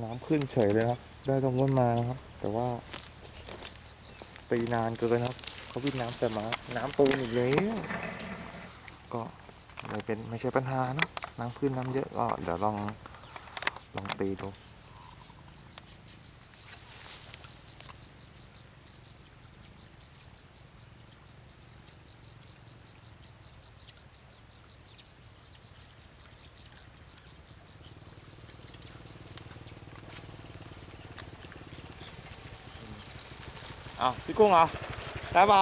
น้ำขึ้นเฉยเลยครับ ได้ตรงนู้นมานะครับ แต่ว่าตีนานเกินครับ เขาวิ่งน้ำแต่มา น้ำตูนอีกแล้วก็ไม่เป็นไม่ใช่ปัญหานะน้ำขึ้นน้ำเยอะก็เดี๋ยวลองลองตีดู อ้าวพี่กุ้งเหรอได้เปล่า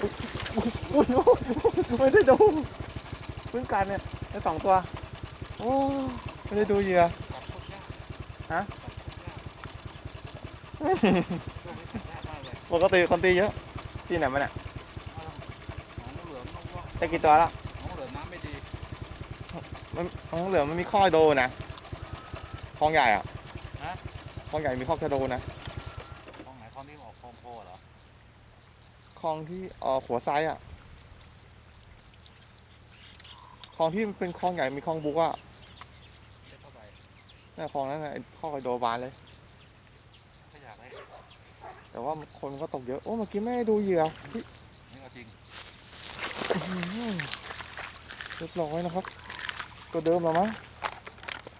อุ๊ยอุ๊ยไม่ได้ดูเพิ่งกันเนี่ยได้สองตัวโอ้ไม่ได้ดูเหยื่อฮะปกติคนตีเยอะที่ไหนมาเนี่ยน้องเหลือมน้องว่าได้กี่ตัวแล้วน้องเหลือมน้ำไม่ดีมันของเหลือมันมีข้อโดนะคลองใหญ่อะฮะคลองใหญ่มีข้อชะโดนะ คลองไหนคลองนี้ออกคลองโพเหรอ คลองที่ออกหัวไซอะคลองที่มันเป็นคลองใหญ่มีคลองบุกอะเล็กเท่าไหร่นี่นคลองนั้นน่ะไอ้ข้อชะโดบานเลยก็อยากให้แต่ว่าคนก็ตกเยอะโอ้เมื่อกี้ไม่ได้ดูเหยื่อพี่นี่ก็จริงอื้อหือเรียบร้อยนะครับ ตัวเดิมเหรอมั้ง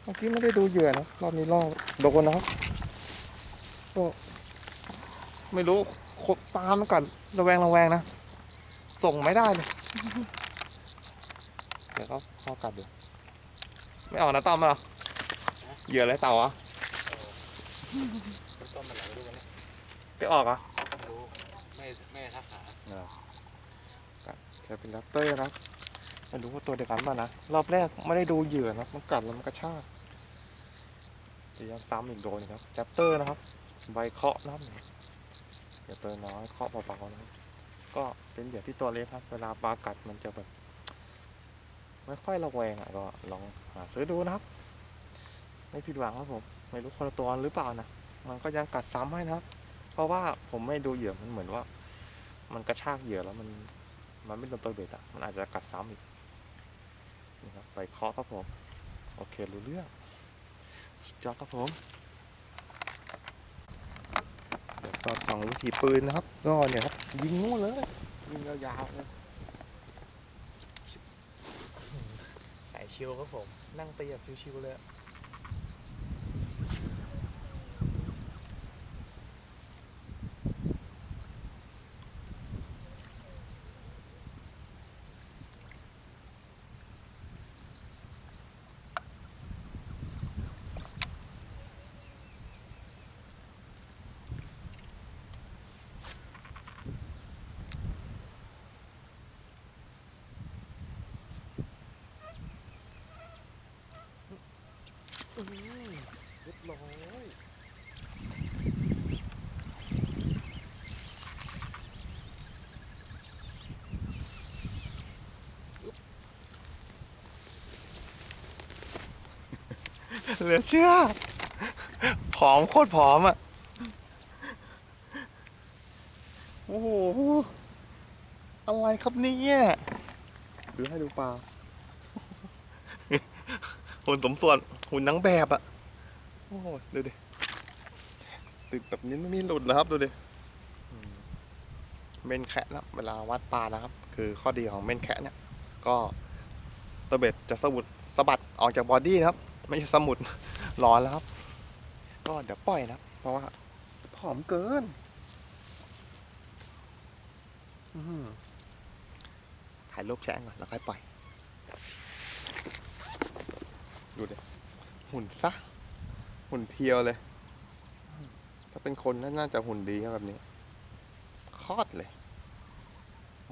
เมื่อกี้ไม่ได้ดูเหยื่อนะรอบนี้รอบโดนนะครับก็ไม่รู้ขด ตามมันก่อนระแวงระแวงนะ ส่งไม่ได้เลย เดี๋ยวเขาเขากัดเดี๋ยวไม่ออกนะต้อมหรอเหยื่ออะไรเต่าอะต้นมันไหลดูกันนี่ไม่ออกอะไม่รู้แม่แม่ทักหาจะเป็นแรปเตอร์นะไม่รู้ว่าตัวเดียวกันป่ะนะ รอบแรกไม่ได้ดูเหยื่อนะมันกัดแล้วมันกระชากเดี๋ยวซ้ำอีกโดนครับแรปเตอร์นะครับ ใบเคาะนะครับ อย่าเตอน้อยเคาะเบาๆนะก็เป็นเหยื่อที่ตัวเล็กครับ เวลาปลากัดมันจะแบบ ไม่ค่อยระแวงอะก็ลองหาซื้อดูนะครับ ไม่ผิดหวังครับผม ไม่รู้คนละตัวหรือเปล่านะ มันก็ยังกัดซ้ำให้นะครับ เพราะว่าผมไม่ดูเหยื่อมันเหมือนว่า มันกระชากเหยื่อแล้วมันมันไม่โดนตัวเบ็ดอะ มันอาจจะกัดซ้ำอีกนี่ครับไปเคาะครับผม โอเครู้เรื่องสุดยอดครับผม สอดส่องวิธีปืนนะครับ ก็เนี่ยครับ ยิงงูเลย ยิงยาวๆเลยใส่ชิวครับผม นั่งตีแบบชิวๆเลยอะอื้อหือเรียบร้อย เหลือเชื่อ ผอมโคตรผอมอะ โอ้โห อะไรครับเนี่ยหรือให้ดูปลาหุ่นสมส่วนหุ่นนางแบบอะ โอ้โหดูดิติดแบบนี้ไม่มีหลุดนะครับ ดูดิอืมเม่นแคะนะเวลาวัดปลานะครับ คือข้อดีของเม่นแคะเนี่ย ก็ตะเบ็ดจะสะบุดสะบัดออกจากบอดี้นะครับ ไม่ใช่สมุด ร้อนแล้วครับ ก็เดี๋ยวปล่อยนะเพราะว่าผอมเกินถ่ายรูปแชะก่อนแล้วค่อยปล่อย ดูดิหุ่นซะ หุ่นเพียวเลย ถ้าเป็นคนน่าจะหุ่นดีครับแบบนี้คลอดเลย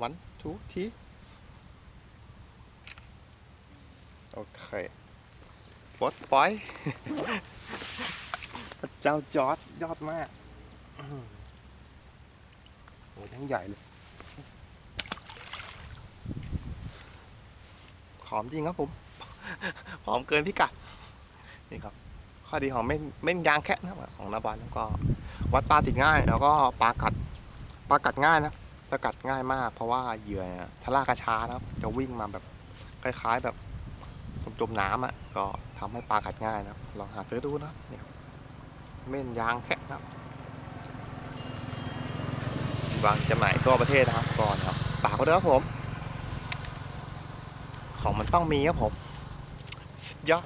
วันทูทีโอเค ปดปอยเจ้าจอดยอดมากโอ้ยทั้งใหญ่เลยหอมจริงครับผมหอมเกินพิกัดนี่ครับ ข้อดีของเม่นเม่นยางแคะนะครับของนาบานก็ วัดปลาติดง่าย แล้วก็ปลากัดปลากัดง่ายนะปลากัดง่ายมาก เพราะว่าเหยื่อเนี่ยทะลากระช้านะครับ จะวิ่งมาแบบคล้าย ๆแบบ จมน้ำอะก็ทำให้ปลากัดง่ายนะครับ ลองหาซื้อดูนะเนี่ยครับเม่นยางแคะนะครับวางจำหน่ายทั่วประเทศนะครับก่อนครับปากก็เด้อครับผม ของมันต้องมีครับผมยอด